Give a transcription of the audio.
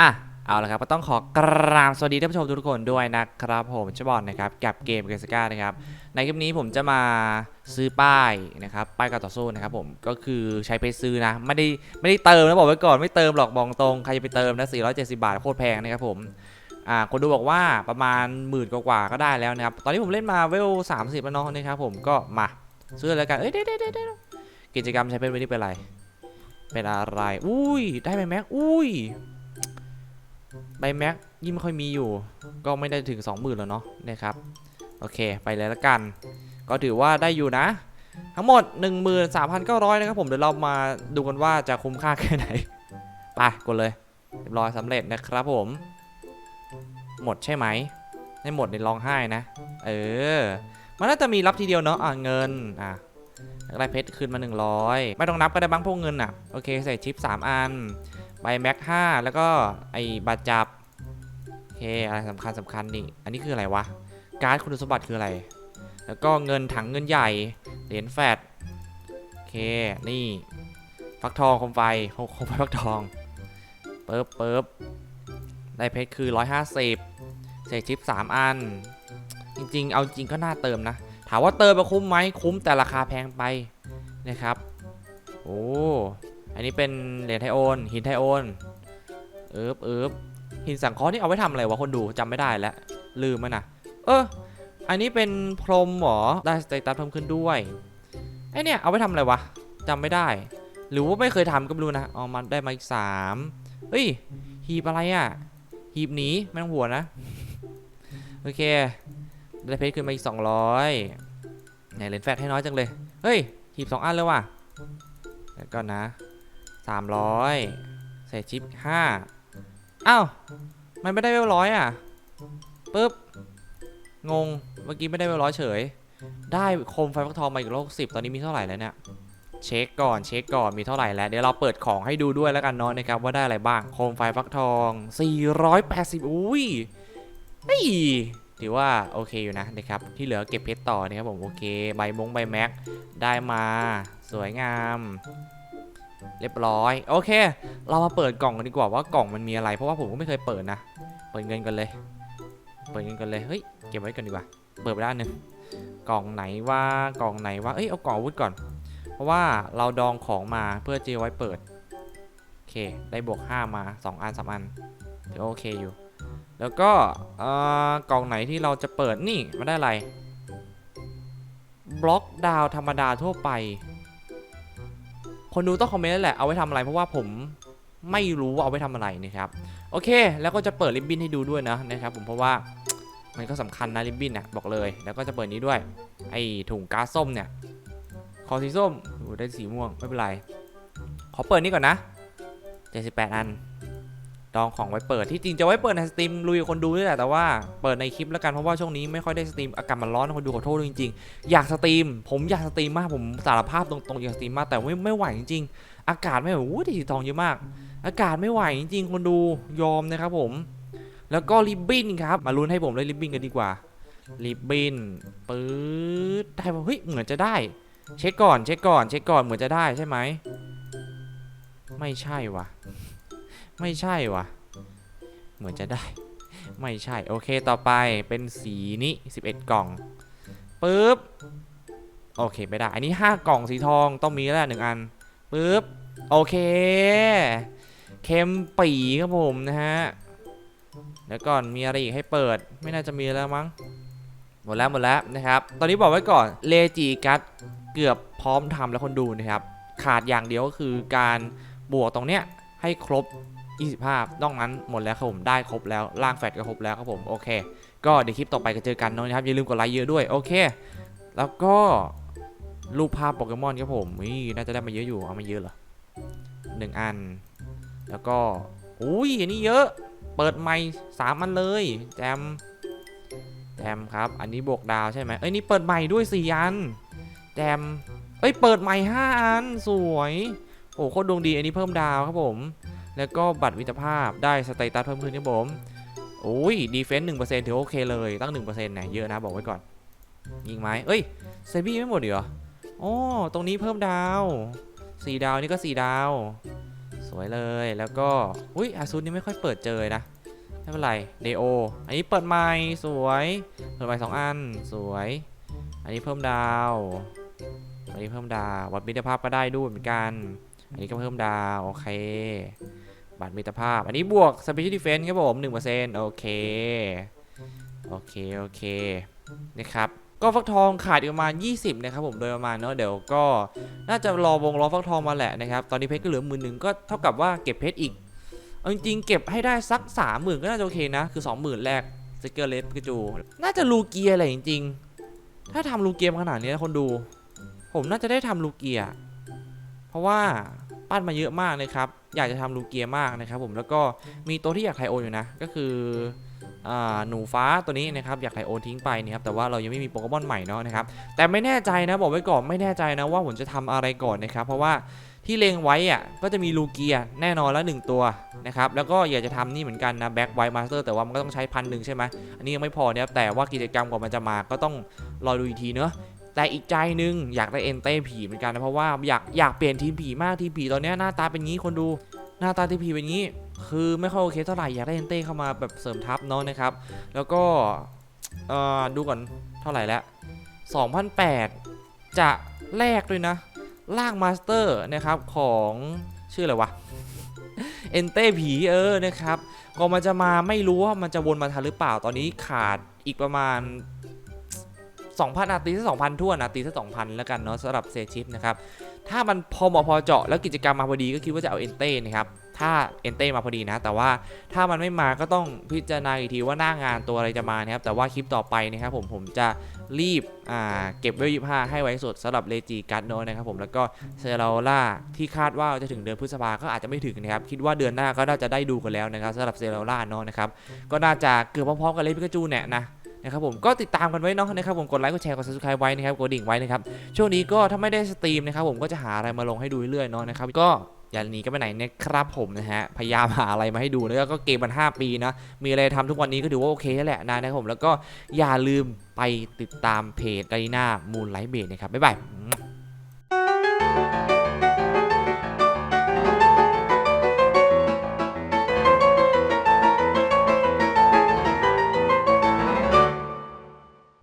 อะเอาละครับก็ต้องขอกราบสวัสดีท่านผู้ชมทุกคนด้วยนะครับผมชบอลนะครับกับเกมเกสก้านะครับในคลิปนี้ผมจะมาซื้อป้ายนะครับป้ายการต่อสู้นะครับผมก็คือใช้ไปซื้อนะไม่ได้ไม่ได้เติมนะบอกไว้ก่อนไม่เติมหรอกบอกตรงใครจะไปเติมนะ470 บาทโคตรแพงนะครับผมอ่าคนดูบอกว่าประมาณหมื่นกว่าก็ได้แล้วนะครับตอนนี้ผมเล่นมาเวล30แล้วเนาะนะครับผมก็มาซื้อแล้วกันเอ้ยเด้เด้เด้กิจกรรมใช้เป็นวันนี้เป็นอะไรเป็นอะไรอุ้ยได้ไหมแม็กอุ้ย ใบแม็กยิ่งไม่ค่อยมีอยู่ ก็ไม่ได้ถึง 20,000แล้วเนาะนะครับ โอเคไปเลยละกัน ก็ถือว่าได้อยู่นะ ทั้งหมด 13,900 นะครับผมเดี๋ยวเรามาดูกันว่าจะคุ้มค่าแค่ไหน ไปกดเลยเรียบร้อยสำเร็จนะครับผม หมดใช่ไหมไม่หมดในร้องไห้นะ เออ มันน่าจะมีรับทีเดียวเนาะอะเงินอะได้เพชรคืนมา 100 ไม่ต้องนับก็ได้บ้างพวกเงินอะ โอเคใส่ชิป 3 อัน ใบแม็ก5แล้วก็ไอ้บาดจับโอเคอะไรสำคัญสำคัญนี่อันนี้คืออะไรวะ การ์ดคุณสมบัติคืออะไร แล้วก็เงินถังเงินใหญ่ เหรียญแฟดโอเค นี่ ฟักทองคมไฟโคมไฟฟักทองเปิบเปิบได้เพชรคือ 150 เศษชิป 3 อัน จริงๆ เอาจริงก็น่าเติมนะ ถามว่าเติมไปคุ้มไหมคุ้มแต่ราคาแพงไปนะครับ โอ้ อันนี้เป็นเหรียญไทโอน หินไทโอนเอิบเอิบหินสังเคราะห์นี่เอาไว้ทำอะไรวะคนดูจำไม่ได้แล้วลืมมันนะเออ อันนี้เป็นพรมหรอได้สเตตัสเพิ่มขึ้นด้วยไอเนี่ยเอาไว้ทำอะไรวะจำไม่ได้ หรือว่าไม่เคยทำก็ไม่รู้นะเอามาได้มาอีกสามเฮ้ยหีบอะไรอะ่ะหีบหนีไม่ต้องหัวนะโอเคได้เพชรขึ้นมาอีก200ไหนเลนแฟตให้น้อยจังเลยเฮ้ยหีบ2อันเลยว่ะแล้วก็นะ 300 ใส่ชิป5อ้าว มันไม่ได้เวลร้อยอะปึ๊บ งง เมื่อกี้ไม่ได้เวลร้อยเฉย ได้โคมไฟฟักทองมาอีกโลกสิบตอนนี้มีเท่าไหร่แล้วเนี่ย เช็คก่อน เช็คก่อน มีเท่าไหร่แล้ว เดี๋ยวเราเปิดของให้ดูด้วยแล้วกันเนาะนะครับว่าได้อะไรบ้าง โคมไฟฟักทอง 480 อุ้ยเฮ้ยถือว่าโอเคอยู่นะนะครับที่เหลือเก็บเพชรต่อนะครับผมโอเค ใบมงใบแม็กได้มา สวยงาม เรียบร้อย โอเค เรามาเปิดกล่องกันดีกว่าว่ากล่องมันมีอะไร เพราะว่าผมก็ไม่เคยเปิดนะ เปิดเงินกันเลย เปิดเงินกันเลย เฮ้ย เก็บไว้กันดีกว่า เปิดไปด้านหนึ่งกล่องไหนว่ากล่องไหนว่าเอ้ย เอากล่องอาวุธก่อน เพราะว่าเราดองของมาเพื่อเอาไว้เปิด โอเค ได้บวก 5 มา 2 อัน3อันถือโอเคอยู่ แล้วก็เอ่อกล่องไหนที่เราจะเปิดนี่มาได้อะไร บล็อกดาวธรรมดาทั่วไป คนดูต้องคอมเมนต์นั่นแหละเอาไว้ทำอะไร เพราะว่าผมไม่รู้ว่าเอาไว้ทำอะไรนะครับโอเค แล้วก็จะเปิดริบบิ้นให้ดูด้วยนะนะครับผมเพราะว่ามันก็สำคัญนะริบบิ้นนะบอกเลยแล้วก็จะเปิดนี้ด้วย ไอ้ถุงก๊าซส้มเนี่ยขอสีส้มได้สีม่วงไม่เป็นไรขอเปิดนี่ก่อนนะ78อัน ดองของไว้เปิดที่จริงจะไว้เปิดในสตรีมลุยคนดูด้วยแหละแต่ว่าเปิดในคลิปแล้วกันเพราะว่าช่วงนี้ไม่ค่อยได้สตรีมอากาศมันร้อนคนดูขอโทษจริงๆอยากสตรีม ผมอยากสตรีมมากผมสารภาพตรงๆอยากสตรีมมากแต่ไม่ไม่ไหวจริงๆ อากาศไม่ไหวอู้ดีสีทองเยอะมาก อากาศไม่ไหวจริงๆ คนดูยอมนะครับผม แล้วก็ริบบิ้นครับมาลุ้นให้ผมเลยริบบิ้นกันดีกว่าริบบิ้นปื๊ดได้ป่ะเฮ้ยเหมือนจะได้ เช็คก่อนเช็คก่อนเช็คก่อนเหมือนจะได้ใช่ไหมไม่ใช่วะ ไม่ใช่วะเหมือนจะได้ ไม่ใช่ โอเคต่อไปเป็นสีนี้ 11 กล่องปึ๊บโอเคไม่ได้ อันนี้ 5 กล่องสีทองต้องมีแล้วหนึ่งอันปึ๊บโอเคเค็มปีครับผมนะฮะแล้วก่อนมีอะไรอีกให้เปิด ไม่น่าจะมีแล้วมั้งหมดแล้วหมดแล้วนะครับ ตอนนี้บอกไว้ก่อนเลจีกัสเกือบพร้อมทำแล้วคนดูนะครับ ขาดอย่างเดียวก็คือการบวกตรงเนี้ยให้ครบ 25นอกนั้นหมดแล้วครับผมได้ครบแล้วล่างแฟดก็ครบแล้วครับผมโอเค ก็เดี๋ยวคลิปต่อไปก็เจอกันเนะนะครับอย่าลืมกดไลค์เยอะด้วยโอเค แล้วก็รูปภาพโปเกมอนครับผมนี่น่าจะได้มาเยอะอยู่เอามาเยอะเหรอหนึ่งอัน แล้วก็อุ้ยอันนี้เยอะ เปิดไม่สามอันเลยแจมแจมครับอันนี้บวกดาวใช่ไหมเอ้ยนี่เปิดใหม่ด้วยสี่อันแจมเอ้ยเปิดใหม่ห้าอันสวยโอ้โคตรดวงดีอันนี้เพิ่มดาวครับผม แล้วก็บัตรวิตรภาพได้สเตตัสเพิ่มขึ้นครับผมโอ้ยดีเฟนซ์หนึ่งเปอร์เซ็นต์ถือโอเคเลยตั้งหนึ่งเปอร์เซ็นต์เนี่ยเยอะนะบอกไว้ก่อนยิงไหมเอ้ยเซบี้ไม่หมดเหรออ๋อตรงนี้เพิ่มดาวสี่ดาวนี่ก็สี่ดาว สวยเลยแล้วก็อุ้ยอาซุนี่ไม่ค่อยเปิดเจอนะไม่เป็นไรเดโออันนี้เปิดไม้สวยเปิดไม้สองอันสวย อันนี้เพิ่มดาวอันนี้เพิ่มดาววัดมิตรภาพก็ได้ด้วยเหมือนกัน อันนี้ก็เพิ่มดาวโอเค บัตรมิตรภาพ อันนี้บวก Special Defense ครับผม 1%โอเค โอเค โอเค นะครับก็ฟักทองขาดอีกประมาณ 20 นะครับผมโดยประมาณเนาะเดี๋ยวก็น่าจะรอวงล้อฟักทองมาแหละนะครับ ตอนนี้เพชรก็เหลือหมื่นหนึ่งก็เท่ากับว่าเก็บเพชรอีกเอาจริงๆเก็บให้ได้สัก 30,000 ก็น่าจะโอเคนะ คือ 20,000 แรกสเกลเลสพิกาจู น่าจะลูเกียอะไรจริงๆ ถ้าทำลูเกียขนาดนี้คนดู ผมน่าจะได้ทำลูเกีย เพราะว่า ปั้นมาเยอะมากนะครับ อยากจะทำลูเกียมากนะครับ ผมแล้วก็มีตัวที่อยากไทโอนอยู่นะ ก็คืออหนูฟ้าตัวนี้นะครับอยากไทโอนทิ้งไปนะครับแต่ว่าเรายังไม่มีโปเกมอนใหม่เนาะนะครับแต่ไม่แน่ใจนะบอกไว้ก่อนไม่แน่ใจนะว่าผมจะทำอะไรก่อนนะครับ เพราะว่าที่เลงไว้อะก็จะมีลูเกียแน่นอนแล้วหนึ่งตัวนะครับแล้วก็อยากจะทำนี่เหมือนกันนะแบ็กไวมาสเตอร์แต่ว่ามันก็ต้องใช้พันหนึ่งใช่ไหมอันนี้ยังไม่พอนะครับแต่ว่ากิจกรรมก่อนมันจะมาก็ต้องรอดูอีกทีเนาะ แต่อีกใจหนึงอยากได้เอนเต้ผีเหมือนกันนะเพราะว่าอยากอยากเปลี่ยนทีมผีมากทีมผีตอนนี้หน้าตาเป็นงี้คนดูหน้าตาทีมผีเป็นงี้ คือไม่ค่อยโอเคเท่าไหร่อยากได้เอนเต้เข้ามาแบบเสริมทัพเนาะนะครับ แล้วก็เอ่อดูก่อนเท่าไหร่แล้ว2008 จะแลกด้วยนะล่างมาสเตอร์นะครับของชื่ออะไรวะเอนเต้ผีเออนะครับก็มันจะมาไม่รู้ว่ามันจะวนมาทันหรือเปล่าตอนนี้ขาดอีกประมาณ 2,000อาตีสัก2,000ทั่วนอาตีสัก2,000 แล้วกันเนาะสำหรับเซชิปนะครับ ถ้ามันพอเหมาะพอเจาะแล้วกิจกรรมมาพอดีก็คิดว่าจะเอาเอนเต้นะครับ ถ้าเอนเต้มาพอดีนะ แต่ว่าถ้ามันไม่มาก็ต้องพิจารณาอีกทีว่าหน้างานตัวอะไรจะมานะครับ แต่ว่าคลิปต่อไปนะครับผมผมจะรีบเก็บเวลยี่ห้าให้ไว้สุดสำหรับเลจีการ์ดโนนะครับผมแล้วก็เซราล่าที่คาดว่าจะถึงเดือนพฤษภาก็อาจจะไม่ถึงนะครับ คิดว่าเดือนหน้าก็น่าจะได้ดูกันแล้วนะครับสำหรับเซราล่าเนาะนะครับก็น่าจะเกือบพร้อมๆกันเลยพิกาจูเนี่ยนะ นะครับผมก็ติดตามกันไว้เนาะนะครับผมกดไลค์กดแชร์กด subscribe ไว้นะครับกดดิ่งไว้นะครับช่วงนี้ก็ถ้าไม่ได้สตรีมนะครับผมก็จะหาอะไรมาลงให้ดูเรื่อยๆเนาะนะครับก็อย่าหนีกันไปไหนนะครับผมนะฮะ พยายามหาอะไรมาให้ดูแล้วก็เกมมัน 5 ปีนะ มีอะไรทำทุกวันนี้ก็ถือว่าโอเคแหละนะนะครับผม แล้วก็อย่าลืมไปติดตามเพจไดนามูลไลท์เบดนะครับ บ๊ายบาย